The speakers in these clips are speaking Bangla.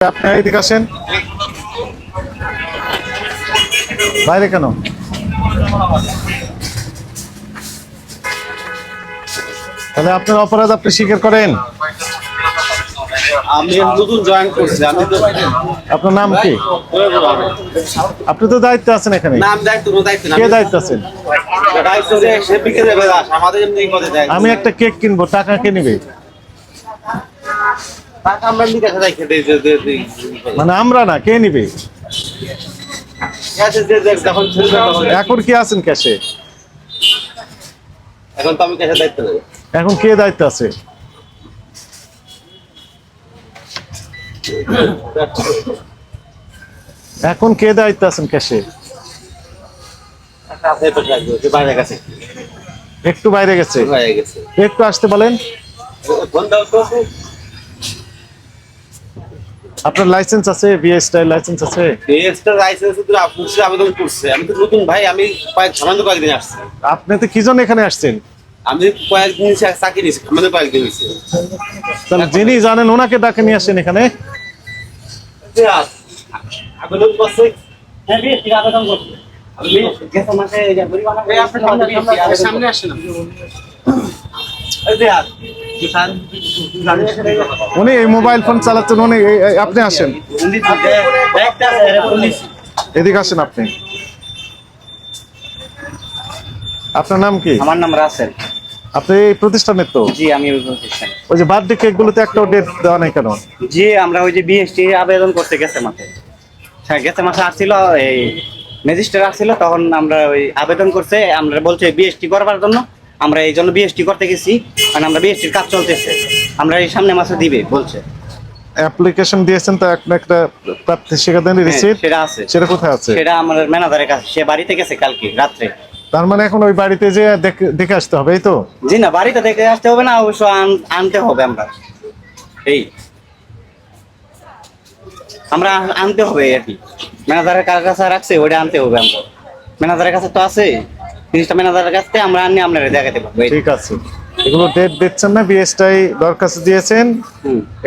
এদিকে আসেন। বাইরে কেন? তাহলে আপনার অপরাধ আপনি স্বীকার করেন? আমি নতুন জয়েন করছি আমি তো আপনার নাম কি? আপনি তো দায়িত্বে আছেন এখানে। নাম দায়িত্ব কোনো দায়িত্ব না। কে দায়িত্ব আছেন? দায়িত্ব আমাদের এমনি কথা আমি একটা কেক কিনবো টাকা কে নিবে? মানে আমরা না কে নিবে? এখন কি আছেন ক্যাশে? এখন তো আমি কাছে দায়িত্ব এখন কে দায়িত্ব আছে? এখন কে দায়িত্ব আছেন ক্যাশে? একটু বাইরে গেছে। গেছে? একটু আসতে বলেন। আপনার লাইসেন্স আছে বিএস স্টাইল লাইসেন্স আছে এক্সট্রা লাইসেন্স তো পুলিশ আবেদন করছে আমি তো নতুন ভাই আমি কয়েক সামান্য কয়েকদিন আসছি আপনি তো কি জন্য এখানে আসছেন আমি কয়েকদিন চাকরি নিয়েছি সামান্য কয়েকদিন হয়েছে তাহলে যিনি জানেন ওনাকে ডাকে নিয়ে আসেন এখানে আবেদন করছে হ্যাঁ বিএসটি আবেদন করছে আমি সামনে- আসেন এই যে। উনি এই মোবাইল ফোন চালাচ্ছেন উনি আপনি আসেন। এদিকে আসেন আপনি। আপনার নাম কি? আমার নাম রাসেল। আপনি এই প্রতিষ্ঠানের তো? জি আমি ওই প্রতিষ্ঠান। ওই যে বার্থডে কেক গুলোতে একটা ডেট দেওয়া নাই কেন? জি আমরা ওই যে বিএসটি আবেদন করতে গেছে মাসে হ্যাঁ গেছে মাসে আসছিল এই ম্যাজিস্ট্রেট আসছিল তখন আমরা ওই আবেদন করছে আমরা বলছে বিএসটি করবার জন্য। আমরা এই জন্য বিএসটি করতে গেছি মানে আমরা বিএসটির কাজ চলতেছে। আমরা এই সামনে মাসে দিবে বলছে। অ্যাপ্লিকেশন দিয়েছেন তো আপনি একটা প্রাপ্তি স্বীকার হ্যাঁ, রিসিপ্ট সেটা আছে। সেটা কোথায় আছে? সেটা আমার ম্যানেজারের কাছে সে বাড়িতে গেছে কালকে রাত্রে। তার মানে এখন ওই বাড়িতে যে দেখে- আসতে হবে এই তো? জি না বাড়িতে দেখে আসতে হবে না অবশ্য আনতে হবে আমরা। এই। আমরা আনতে হবে আর কি। ম্যানেজারের কার কাছে রাখছে ওটা আনতে হবে আমরা। ম্যানেজারের কাছে তো আছে। জিনিসটা ম্যানেজারের কাছ থেকে আমরা আনি আপনারা দেখাতে পারব। ঠিক আছে। এগুলো ডেট দিচ্ছেন না বিএসটাই দরখাস্ত দিয়েছেন।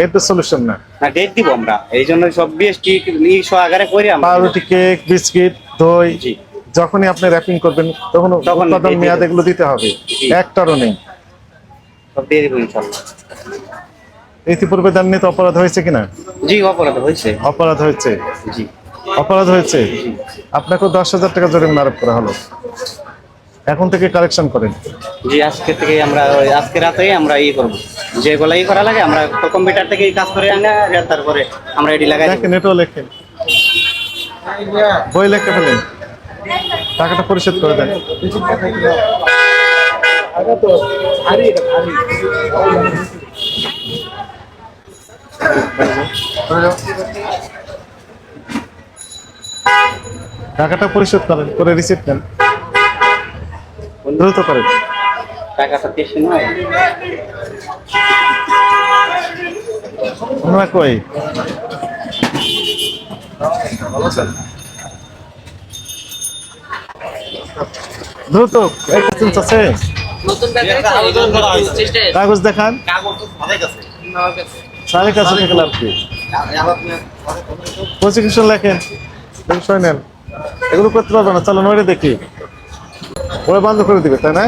এর তো সলিউশন না। না ডেট দিব আমরা। এই জন্য সব বিএসটি আগারে করে আমরা পাউরুটি কেক বিস্কিট দই যখনই আপনি র্যাপিং করবেন তখন উৎপাদন মেয়াদ এগুলো দিতে হবে। একটারও নেই। সব দিয়ে দিব ইনশাল্লাহ। ইতিপূর্বে দেননি তো অপরাধ হয়েছে কিনা? জি অপরাধ হয়েছে। অপরাধ হয়েছে? জি। অপরাধ হয়েছে? আপনাকেও দশ হাজার টাকা জরিমানা আরোপ করা হলো। এখন থেকে কালেকশন করেন। জি আজকে থেকে আমরা ওই আজকে রাতেই আমরা ই করব। যেগুলো ই করা লাগে আমরা কম্পিউটার থেকে কাজ করে আনা আর তারপরে আমরা এটি লাগাই। দেখেন এটাও লেখেন। বই লিখে ফেলেন। টাকাটা পরিশোধ করে দেন। টাকাটা পরিশোধ করেন করে রিসিপ্ট নেন। দ্রুত করেন টাকাটা বেশি নয় আমরা কই? দ্রুত আছে। করা কাগজ দেখান। সাড়ে কাছে প্রসিকিউশন লেখেন। নেন। এগুলো করতে পারবে না চলো নইলে দেখি। ওরা বন্ধ করে দিবে তাই না